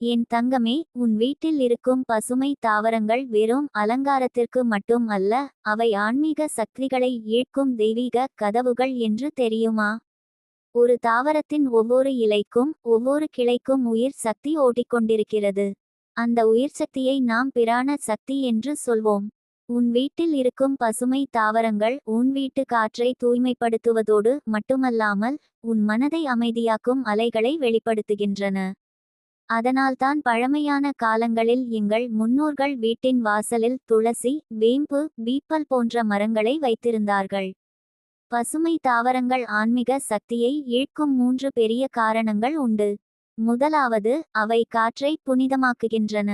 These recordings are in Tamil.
என் தங்கமே உன் வீட்டில் இருக்கும் பசுமை தாவரங்கள் வெறும் அலங்காரத்திற்கு மட்டும் அல்ல அவை ஆன்மீக சக்திகளை ஈர்க்கும் தெய்வீக கதவுகள் என்று தெரியுமா? ஒரு தாவரத்தின் ஒவ்வொரு இலைக்கும் ஒவ்வொரு கிளைக்கும் உயிர் சக்தி ஓட்டிக்கொண்டிருக்கிறது அந்த உயிர் சக்தியை நாம் பிராண சக்தி என்று சொல்வோம். உன் வீட்டில் இருக்கும் பசுமை தாவரங்கள் உன் வீட்டு காற்றை தூய்மைப்படுத்துவதோடு மட்டுமல்லாமல் உன் மனதை அமைதியாக்கும் அலைகளை வெளிப்படுத்துகின்றன. அதனால்தான் பழமையான காலங்களில் எங்கள் முன்னோர்கள் வீட்டின் வாசலில் துளசி வேம்பு பீப்பல் போன்ற மரங்களை வைத்திருந்தார்கள். பசுமை தாவரங்கள் ஆன்மீக சக்தியை ஈழ்க்கும் மூன்று பெரிய காரணங்கள் உண்டு. முதலாவது அவை காற்றை புனிதமாக்குகின்றன.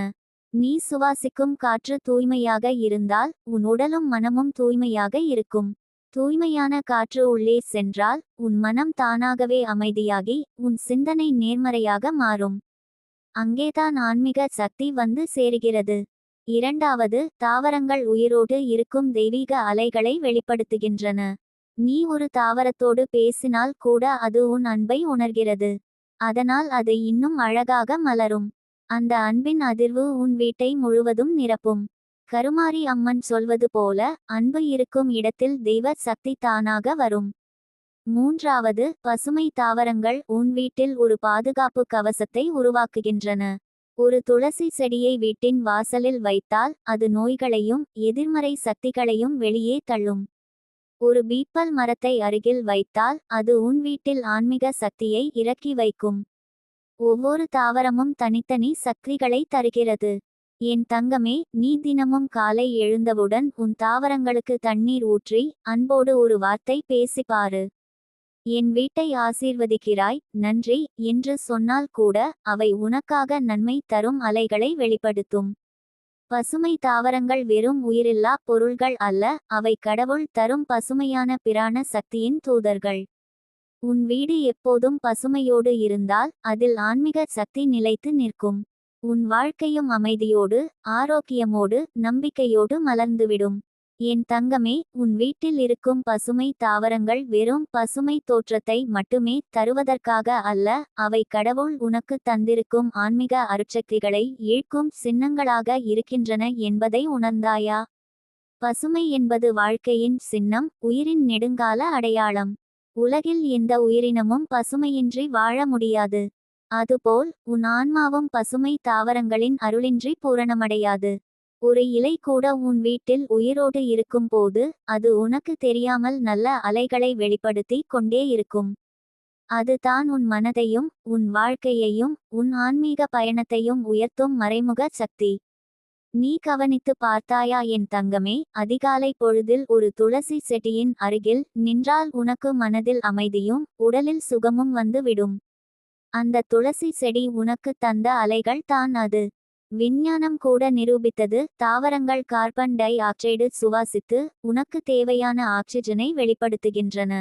நீ சுவாசிக்கும் காற்று தூய்மையாக இருந்தால் உன் உடலும் மனமும் தூய்மையாக இருக்கும். தூய்மையான காற்று உள்ளே சென்றால் உன் மனம் தானாகவே அமைதியாகி உன் சிந்தனை நேர்மறையாக மாறும். அங்கேதான் ஆன்மீக சக்தி வந்து சேருகிறது. இரண்டாவது தாவரங்கள் உயிரோடு இருக்கும் தெய்வீக அலைகளை வெளிப்படுத்துகின்றன. நீ ஒரு தாவரத்தோடு பேசினால் கூட அது உன் அன்பை உணர்கிறது. அதனால் அது இன்னும் அழகாக மலரும். அந்த அன்பின் அதிர்வு உன் வீட்டை முழுவதும் நிரப்பும். கருமாரி அம்மன் சொல்வது போல அன்பு இருக்கும் இடத்தில் தெய்வ சக்தி தானாக வரும். மூன்றாவது பசுமை தாவரங்கள் உன் வீட்டில் ஒரு பாதுகாப்பு கவசத்தை உருவாக்குகின்றன. ஒரு துளசி செடியை வீட்டின் வாசலில் வைத்தால் அது நோய்களையும் எதிர்மறை சக்திகளையும் வெளியே தள்ளும். ஒரு பீப்பல் மரத்தை அருகில் வைத்தால் அது உன் வீட்டில் ஆன்மீக சக்தியை இறக்கி வைக்கும். ஒவ்வொரு தாவரமும் தனித்தனி சக்திகளை தருகிறது. என் தங்கமே நீ தினமும் காலை எழுந்தவுடன் உன் தாவரங்களுக்கு தண்ணீர் ஊற்றி அன்போடு ஒரு வார்த்தை பேசிப்பாரு. என் வீட்டை ஆசீர்வதிக்கிறாய் நன்றி என்று சொன்னால் கூட அவை உனக்காக நன்மை தரும் அலைகளை வெளிப்படுத்தும். பசுமை தாவரங்கள் வெறும் உயிரில்லா பொருள்கள் அல்ல அவை கடவுள் தரும் பசுமையான பிராண சக்தியின் தூதர்கள். உன் வீடு எப்போதும் பசுமையோடு இருந்தால் அதில் ஆன்மீக சக்தி நிலைத்து நிற்கும். உன் வாழ்க்கையும் அமைதியோடு ஆரோக்கியமோடு நம்பிக்கையோடு மலர்ந்துவிடும். என் தங்கமே உன் வீட்டில் இருக்கும் பசுமை தாவரங்கள் வெறும் பசுமை தோற்றத்தை மட்டுமே தருவதற்காக அல்ல அவை கடவுள் உனக்கு தந்திருக்கும் ஆன்மீக அருட்சக்திகளை ஈழ்க்கும் சின்னங்களாக இருக்கின்றன என்பதை உணர்ந்தாயா? பசுமை என்பது வாழ்க்கையின் சின்னம் உயிரின் நெடுங்கால அடையாளம். உலகில் எந்த உயிரினமும் பசுமையின்றி வாழ முடியாது. அதுபோல் உன் ஆன்மாவும் பசுமை தாவரங்களின் அருளின்றி பூரணமடையாது. ஒரு இலை கூட உன் வீட்டில் உயிரோடு இருக்கும்போது அது உனக்கு தெரியாமல் நல்ல அலைகளை வெளிப்படுத்தி கொண்டே இருக்கும். அது தான் உன் மனதையும் உன் வாழ்க்கையையும் உன் ஆன்மீக பயணத்தையும் உயர்த்தும் மறைமுக சக்தி. நீ கவனித்து பார்த்தாயா என் தங்கமே? அதிகாலை பொழுதில் ஒரு துளசி செடியின் அருகில் நின்றால் உனக்கு மனதில் அமைதியும் உடலில் சுகமும் வந்து விடும். அந்த துளசி செடி உனக்கு தந்த அலைகள் தான் அது. விஞ்ஞானம் கூட நிரூபித்தது தாவரங்கள் கார்பன் டை ஆக்சைடு சுவாசித்து உனக்கு தேவையான ஆக்சிஜனை வெளிப்படுத்துகின்றன.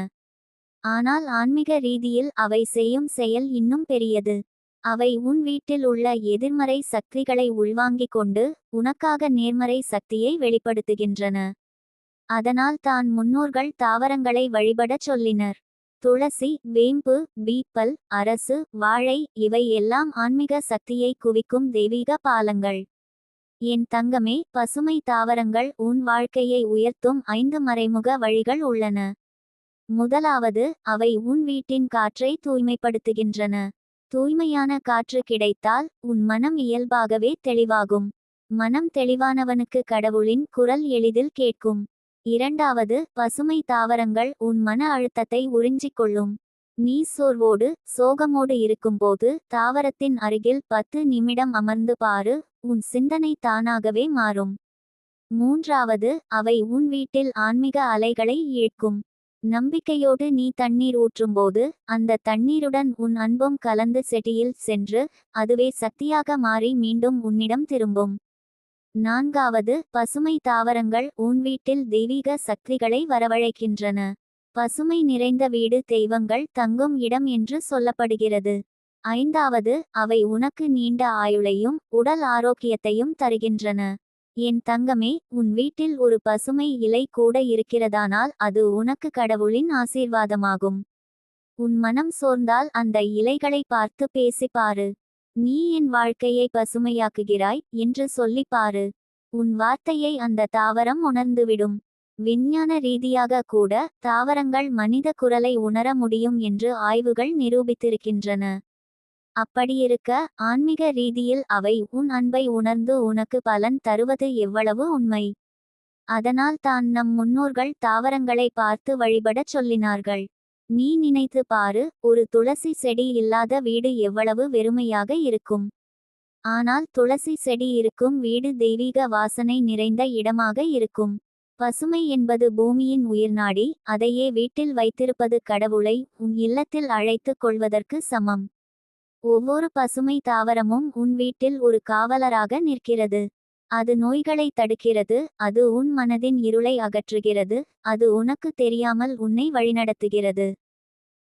ஆனால் ஆன்மீக ரீதியில் அவை செய்யும் செயல் இன்னும் பெரியது. அவை உன் வீட்டில் உள்ள எதிர்மறை சக்திகளை உள்வாங்கிக் கொண்டு உனக்காக நேர்மறை சக்தியை வெளிப்படுத்துகின்றன. அதனால் தான் முன்னோர்கள் தாவரங்களை வழிபடச் சொல்லினர். துளசி வேம்பு பீப்பல் அரசு வாழை இவை எல்லாம் ஆன்மீக சக்தியை குவிக்கும் தெய்வீக பாலங்கள். என் தங்கமே பசுமை தாவரங்கள் உன் வாழ்க்கையை உயர்த்தும் ஐந்து மறைமுக வழிகள் உள்ளன. முதலாவது அவை உன் வீட்டின் காற்றை தூய்மைப்படுத்துகின்றன. தூய்மையான காற்று கிடைத்தால் உன் மனம் இயல்பாகவே தெளிவாகும். மனம் தெளிவானவனுக்கு கடவுளின் குரல் எளிதில் கேட்கும். இரண்டாவது பசுமை தாவரங்கள் உன் மன அழுத்தத்தை உறிஞ்சிக் கொள்ளும் நீ சோர்வோடு சோகமோடு இருக்கும்போது தாவரத்தின் அருகில் பத்து நிமிடம் அமர்ந்து பாரு உன் சிந்தனை தானாகவே மாறும். மூன்றாவது அவை உன் வீட்டில் ஆன்மீக அலைகளை ஈழ்க்கும் நம்பிக்கையோடு நீ தண்ணீர் ஊற்றும்போது அந்த தண்ணீருடன் உன் அன்பும் கலந்து செடியில் சென்று அதுவே சக்தியாக மாறி மீண்டும் உன்னிடம் திரும்பும். நான்காவது பசுமை தாவரங்கள் உன் வீட்டில் தெய்வீக சக்திகளை வரவழைக்கின்றன. பசுமை நிறைந்த வீடு தெய்வங்கள் தங்கும் இடம் என்று சொல்லப்படுகிறது. ஐந்தாவது அவை உனக்கு நீண்ட ஆயுளையும் உடல் ஆரோக்கியத்தையும் தருகின்றன. என் தங்கமே உன் வீட்டில் ஒரு பசுமை இலை கூட இருக்கிறதானால் அது உனக்கு கடவுளின் ஆசீர்வாதமாகும். உன் மனம் சோர்ந்தால் அந்த இலைகளை பார்த்து பேசிப்பாரு நீ என் வாழ்க்கையை பசுமையாக்குகிறாய் என்று சொல்லிப் பாரு. உன் வார்த்தையை அந்த தாவரம் உணர்ந்துவிடும். விஞ்ஞான ரீதியாக கூட தாவரங்கள் மனித குரலை உணர முடியும் என்று ஆய்வுகள் நிரூபித்திருக்கின்றன. அப்படியிருக்க ஆன்மீக ரீதியில் அவை உன் அன்பை உணர்ந்து உனக்கு பலன் தருவது எவ்வளவு உண்மை. அதனால் தான் நம் முன்னோர்கள் தாவரங்களை பார்த்து வழிபடச் சொல்லினார்கள். நீ நினைத்து பாரு ஒரு துளசி செடி இல்லாத வீடு எவ்வளவு வெறுமையாக இருக்கும். ஆனால் துளசி செடி இருக்கும் வீடு தெய்வீக வாசனை நிறைந்த இடமாக இருக்கும். பசுமை என்பது பூமியின் உயிர்நாடி அதையே வீட்டில் வைத்திருப்பது கடவுளை உன் இல்லத்தில் அழைத்துக் கொள்வதற்கு சமம். ஒவ்வொரு பசுமை தாவரமும் உன் வீட்டில் ஒரு காவலராக நிற்கிறது. அது நோய்களை தடுக்கிறது அது உன் மனதின் இருளை அகற்றுகிறது அது உனக்கு தெரியாமல் உன்னை வழிநடத்துகிறது.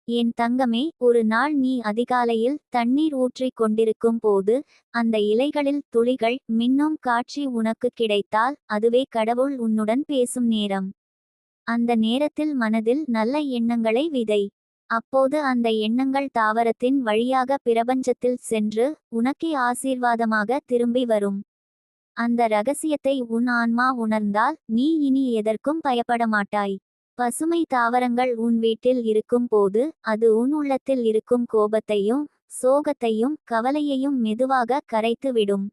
என் தங்கமே ஒரு நாள் நீ அதிகாலையில் தண்ணீர் ஊற்றிக் கொண்டிருக்கும் போது அந்த இலைகளில் துளிகள் மின்னும் காட்சி உனக்கு கிடைத்தால் அதுவே கடவுள் உன்னுடன் பேசும் நேரம். அந்த நேரத்தில் மனதில் நல்ல எண்ணங்களை விதை. அப்போது அந்த எண்ணங்கள் தாவரத்தின் வழியாக பிரபஞ்சத்தில் சென்று உனக்கே ஆசீர்வாதமாக திரும்பி வரும். அந்த ரகசியத்தை உன் ஆன்மா உணர்ந்தால் நீ இனி எதற்கும் பயப்பட மாட்டாய். பசுமை தாவரங்கள் உன் வீட்டில் இருக்கும் போது அது உன் உள்ளத்தில் இருக்கும் கோபத்தையும் சோகத்தையும் கவலையையும் மெதுவாக கரைத்து விடும்.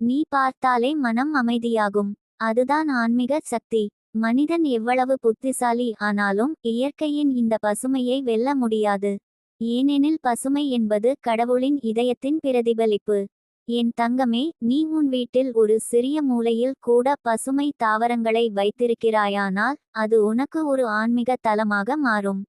நீ பார்த்தாலே மனம் அமைதியாகும். அதுதான் ஆன்மீக சக்தி. மனிதன் எவ்வளவு புத்திசாலி ஆனாலும் இயற்கையின் இந்த பசுமையை வெல்ல முடியாது. ஏனெனில் பசுமை என்பது கடவுளின் இதயத்தின் பிரதிபலிப்பு. என் தங்கமே நீ உன் வீட்டில் ஒரு சிறிய மூலையில் கூட பசுமை தாவரங்களை வைத்திருக்கிறாயானால் அது உனக்கு ஒரு ஆன்மீக தலமாக மாறும்.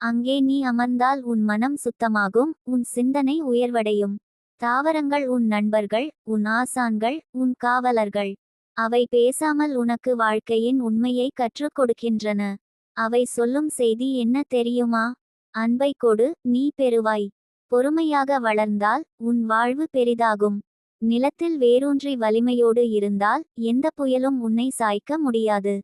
அங்கே நீ அமர்ந்தால் உன் மனம் சுத்தமாகும் உன் சிந்தனை உயர்வடையும். தாவரங்கள் உன் நண்பர்கள் உன் ஆசான்கள் உன் காவலர்கள். அவை பேசாமல் உனக்கு வாழ்க்கையின் உண்மையை கற்றுக் கொடுக்கின்றன. அவை சொல்லும் செய்தி என்ன தெரியுமா? அன்பை கொடு நீ பெறுவாய். பொறுமையாக வளர்ந்தால் உன் வாழ்வு பெரிதாகும். நிலத்தில் வேரூன்றி வலிமையோடு இருந்தால் எந்த புயலும் உன்னை சாய்க்க முடியாது.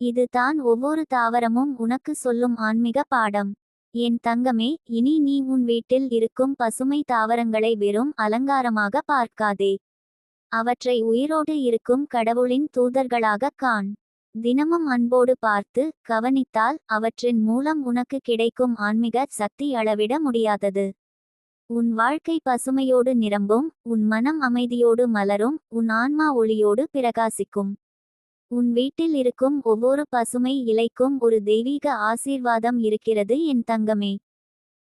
இது தான் ஒவ்வொரு தாவரமும் உனக்கு சொல்லும் ஆன்மீக பாடம். என் தங்கமே இனி நீ உன் வீட்டில் இருக்கும் பசுமை தாவரங்களை வெறும் அலங்காரமாக பார்க்காதே. அவற்றை உயிரோடு இருக்கும் கடவுளின் தூதர்களாக காண். தினமும் அன்போடு பார்த்து கவனித்தால் அவற்றின் மூலம் உனக்கு கிடைக்கும் ஆன்மீக சக்தி அளவிட முடியாதது. உன் வாழ்க்கை பசுமையோடு நிரம்பும் உன் மனம் அமைதியோடு மலரும் உன் ஆன்மா ஒளியோடு பிரகாசிக்கும். உன் வீட்டில் இருக்கும் ஒவ்வொரு பசுமை இலைக்கும் ஒரு தெய்வீக ஆசீர்வாதம் இருக்கிறது என் தங்கமே.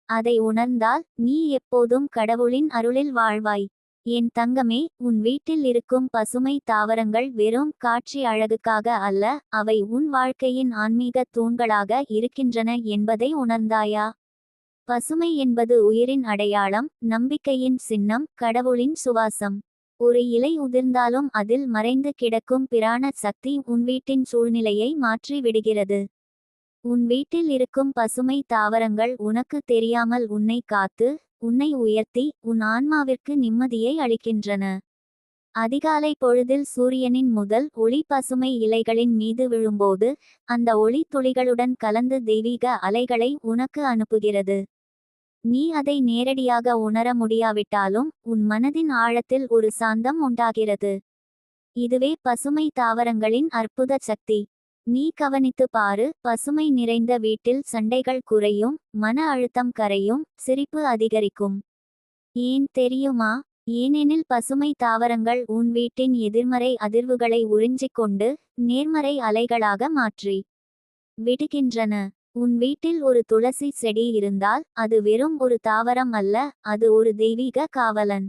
அதை உணர்ந்தால் நீ எப்போதும் கடவுளின் அருளில் வாழ்வாய். என் தங்கமே உன் வீட்டில் இருக்கும் பசுமை தாவரங்கள் வெறும் காட்சி அழகுக்காக அல்ல அவை உன் வாழ்க்கையின் ஆன்மீக தூண்களாக இருக்கின்றன என்பதை உணர்ந்தாயா? பசுமை என்பது உயிரின் அடையாளம் நம்பிக்கையின் சின்னம் கடவுளின் சுவாசம். ஒரு இலை உதிர்ந்தாலும் அதில் மறைந்து கிடக்கும் பிராண சக்தி உன் வீட்டின் சூழ்நிலையை மாற்றி விடுகிறது. உன் வீட்டில் இருக்கும் பசுமை தாவரங்கள் உனக்கு தெரியாமல் உன்னை காத்து உன்னை உயர்த்தி உன் ஆன்மாவிற்கு நிம்மதியை அளிக்கின்றன. அதிகாலை பொழுதில் சூரியனின் முதல் ஒளி பசுமை இலைகளின் மீது விழும்போது அந்த ஒளி துளிகளுடன் கலந்து தெய்வீக அலைகளை உனக்கு அனுப்புகிறது. நீ அதை நேரடியாக உணர முடியாவிட்டாலும் உன் மனதின் ஆழத்தில் ஒரு சாந்தம் உண்டாகிறது. இதுவே பசுமை தாவரங்களின் அற்புத சக்தி. நீ கவனித்து பாரு பசுமை நிறைந்த வீட்டில் சண்டைகள் குறையும் மன அழுத்தம் கரையும் சிரிப்பு அதிகரிக்கும். ஏன் தெரியுமா? ஏனெனில் பசுமை தாவரங்கள் உன் வீட்டின் எதிர்மறை அதிர்வுகளை உறிஞ்சிக் கொண்டு நேர்மறை அலைகளாக மாற்றி விடுகின்றன. உன் வீட்டில் ஒரு துளசி செடி இருந்தால் அது வெறும் ஒரு தாவரம் அல்ல அது ஒரு தெய்வீக காவலன்.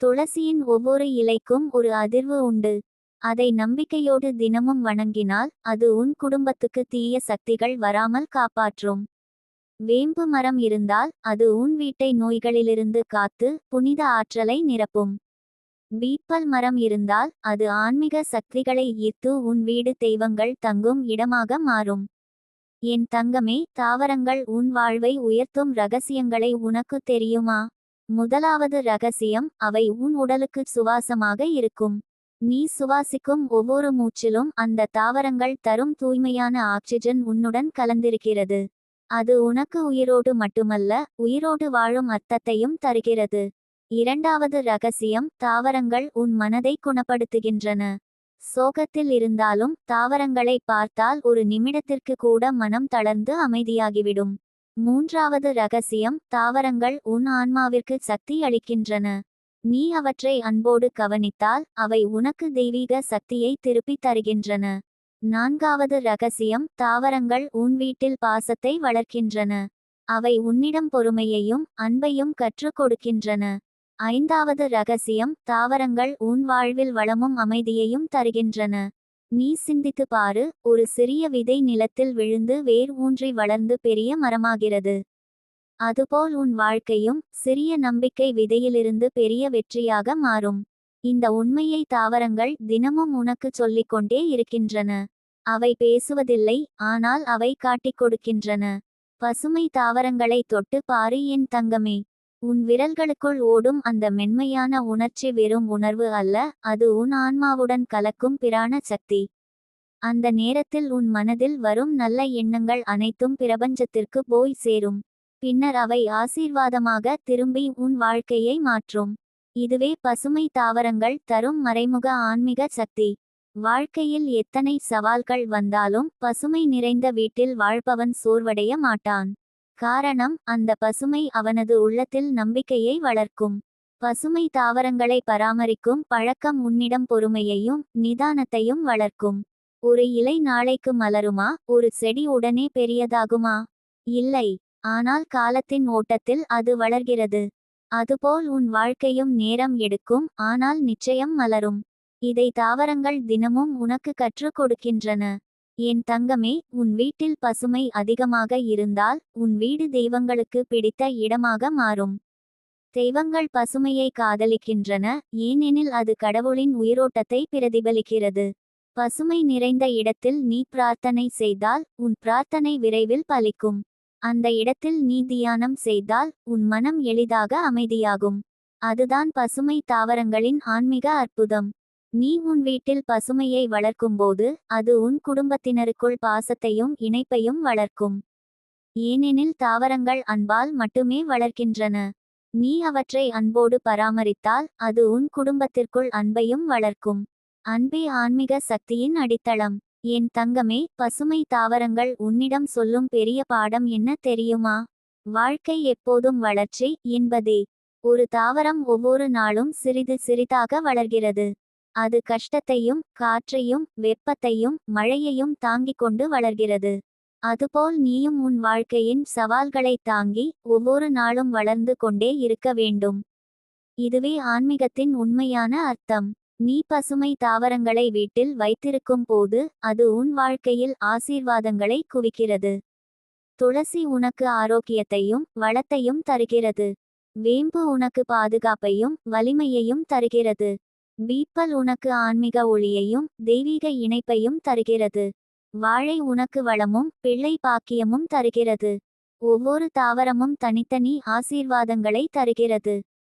துளசியின் ஒவ்வொரு இலைக்கும் ஒரு அதிர்வு உண்டு. அதை நம்பிக்கையோடு தினமும் வணங்கினால் அது உன் குடும்பத்துக்கு தீய சக்திகள் வராமல் காப்பாற்றும். வேம்பு மரம் இருந்தால் அது உன் வீட்டை நோய்களிலிருந்து காத்து புனித ஆற்றலை நிரப்பும். பீப்பல் மரம் இருந்தால் அது ஆன்மீக சக்திகளை ஈர்த்து உன் வீடு தெய்வங்கள் தங்கும் இடமாக மாறும். என் தங்கமே தாவரங்கள் உன் வாழ்வை உயர்த்தும் ரகசியங்களை உனக்கு தெரியுமா? முதலாவது ரகசியம் அவை உன் உடலுக்கு சுவாசமாக இருக்கும். நீ சுவாசிக்கும் ஒவ்வொரு மூச்சிலும் அந்த தாவரங்கள் தரும் தூய்மையான ஆக்சிஜன் உன்னுடன் கலந்திருக்கிறது. அது உனக்கு உயிரோடு மட்டுமல்ல உயிரோடு வாழும் அர்த்தத்தையும் தருகிறது. இரண்டாவது ரகசியம் தாவரங்கள் உன் மனதை குணப்படுத்துகின்றன. சோகத்தில் இருந்தாலும் தாவரங்களை பார்த்தால் ஒரு நிமிடத்திற்கு கூட மனம் தளர்ந்து அமைதியாகிவிடும். மூன்றாவது ரகசியம் தாவரங்கள் உன் ஆன்மாவிற்கு சக்தி அளிக்கின்றன. நீ அவற்றை அன்போடு கவனித்தால் அவை உனக்கு தெய்வீக சக்தியை திருப்பித் தருகின்றன. நான்காவது ரகசியம் தாவரங்கள் உன் வீட்டில் பாசத்தை வளர்க்கின்றன. அவை உன்னிடம் பொறுமையையும் அன்பையும் கற்றுக் கொடுக்கின்றன. ஐந்தாவது ரகசியம் தாவரங்கள் உன் வாழ்வில் வளமும் அமைதியையும் தருகின்றன. நீ சிந்தித்து பாரு ஒரு சிறிய விதை நிலத்தில் விழுந்து வேர் ஊன்றி வளர்ந்து பெரிய மரமாகிறது. அதுபோல் உன் வாழ்க்கையும் சிறிய நம்பிக்கை விதையிலிருந்து பெரிய வெற்றியாக மாறும். இந்த உண்மையை தாவரங்கள் தினமும் உனக்கு சொல்லிக் கொண்டே இருக்கின்றன. அவை பேசுவதில்லை ஆனால் அவை காட்டிக் கொடுக்கின்றன. பசுமை தாவரங்களை தொட்டு பாரு என் தங்கமே. உன் விரல்களுக்குள் ஓடும் அந்த மென்மையான உணர்ச்சி வெறும் உணர்வு அல்ல அது உன் ஆன்மாவுடன் கலக்கும் பிராண சக்தி. அந்த நேரத்தில் உன் மனதில் வரும் நல்ல எண்ணங்கள் அனைத்தும் பிரபஞ்சத்திற்கு போய் சேரும். பின்னர் அவை ஆசீர்வாதமாக திரும்பி உன் வாழ்க்கையை மாற்றும். இதுவே பசுமை தாவரங்கள் தரும் மறைமுக ஆன்மீக சக்தி. வாழ்க்கையில் எத்தனை சவால்கள் வந்தாலும் பசுமை நிறைந்த வீட்டில் வாழ்பவன் சோர்வடைய மாட்டான். காரணம் அந்த பசுமை அவனது உள்ளத்தில் நம்பிக்கையை வளர்க்கும். பசுமை தாவரங்களை பராமரிக்கும் பழக்கம் உன்னிடம் பொறுமையையும் நிதானத்தையும் வளர்க்கும். ஒரு இலை நாளைக்கு மலருமா? ஒரு செடி உடனே பெரியதாகுமா? இல்லை. ஆனால் காலத்தின் ஓட்டத்தில் அது வளர்கிறது. அதுபோல் உன் வாழ்க்கையும் நேரம் எடுக்கும் ஆனால் நிச்சயம் மலரும். இதை தாவரங்கள் தினமும் உனக்கு கற்றுக் கொடுக்கின்றன. என் தங்கமே உன் வீட்டில் பசுமை அதிகமாக இருந்தால் உன் வீடு தெய்வங்களுக்கு பிடித்த இடமாக மாறும். தெய்வங்கள் பசுமையை காதலிக்கின்றன ஏனெனில் அது கடவுளின் உயிரோட்டத்தை பிரதிபலிக்கிறது. பசுமை நிறைந்த இடத்தில் நீ பிரார்த்தனை செய்தால் உன் பிரார்த்தனை விரைவில் பலிக்கும். அந்த இடத்தில் நீ தியானம் செய்தால் உன் மனம் எளிதாக அமைதியாகும். அதுதான் பசுமை தாவரங்களின் ஆன்மீக அற்புதம். நீ உன் வீட்டில் பசுமையை வளர்க்கும்போது அது உன் குடும்பத்தினருக்குள் பாசத்தையும் இணைப்பையும் வளர்க்கும். ஏனெனில் தாவரங்கள் அன்பால் மட்டுமே வளர்க்கின்றன. நீ அவற்றை அன்போடு பராமரித்தால் அது உன் குடும்பத்திற்குள் அன்பையும் வளர்க்கும். அன்பே ஆன்மீக சக்தியின் அடித்தளம். என் தங்கமே பசுமை தாவரங்கள் உன்னிடம் சொல்லும் பெரிய பாடம் என்ன தெரியுமா? வாழ்க்கை எப்போதும் வளர்ச்சி என்பதே. ஒரு தாவரம் ஒவ்வொரு நாளும் சிறிது சிறிதாக வளர்கிறது. அது கஷ்டத்தையும் காற்றையும் வெப்பத்தையும் மழையையும் தாங்கிக் கொண்டு வளர்கிறது. அதுபோல் நீயும் உன் வாழ்க்கையின் சவால்களை தாங்கி ஒவ்வொரு நாளும் வளர்ந்து கொண்டே இருக்க வேண்டும். இதுவே ஆன்மீகத்தின் உண்மையான அர்த்தம். நீ பசுமை தாவரங்களை வீட்டில் வைத்திருக்கும் போது அது உன் வாழ்க்கையில் ஆசீர்வாதங்களை குவிக்கிறது. துளசி உனக்கு ஆரோக்கியத்தையும் வளத்தையும் தருகிறது. வேம்பு உனக்கு பாதுகாப்பையும் வலிமையையும் தருகிறது. பீப்பல் உனக்கு ஆன்மீக ஒளியையும் தெய்வீக இணைப்பையும் தருகிறது. வாழை உனக்கு வளமும் பிள்ளை பாக்கியமும் தருகிறது. ஒவ்வொரு தாவரமும் தனித்தனி ஆசீர்வாதங்களை தருகிறது.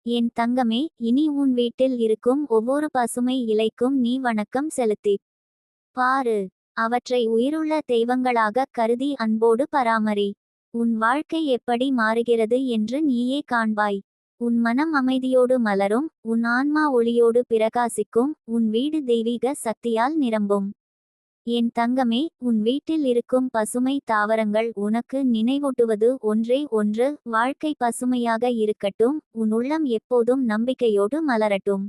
என் தங்கமே இனி உன் வீட்டில் இருக்கும் ஒவ்வொரு பசுமை இலைக்கும் நீ வணக்கம் செலுத்தி. பாரு அவற்றை உயிருள்ள தெய்வங்களாக கருதி அன்போடு பராமரி. உன் வாழ்க்கை எப்படி மாறுகிறது என்று நீயே காண்பாய். உன் மனம் அமைதியோடு மலரும் உன் ஆன்மா ஒளியோடு பிரகாசிக்கும் உன் வீடு தெய்வீக சக்தியால் நிரம்பும். என் தங்கமே உன் வீட்டில் இருக்கும் பசுமை தாவரங்கள் உனக்கு நினைவூட்டுவது ஒன்றே ஒன்று. வாழ்க்கை பசுமையாக இருக்கட்டும் உன் உள்ளம் எப்போதும் நம்பிக்கையோடு மலரட்டும்.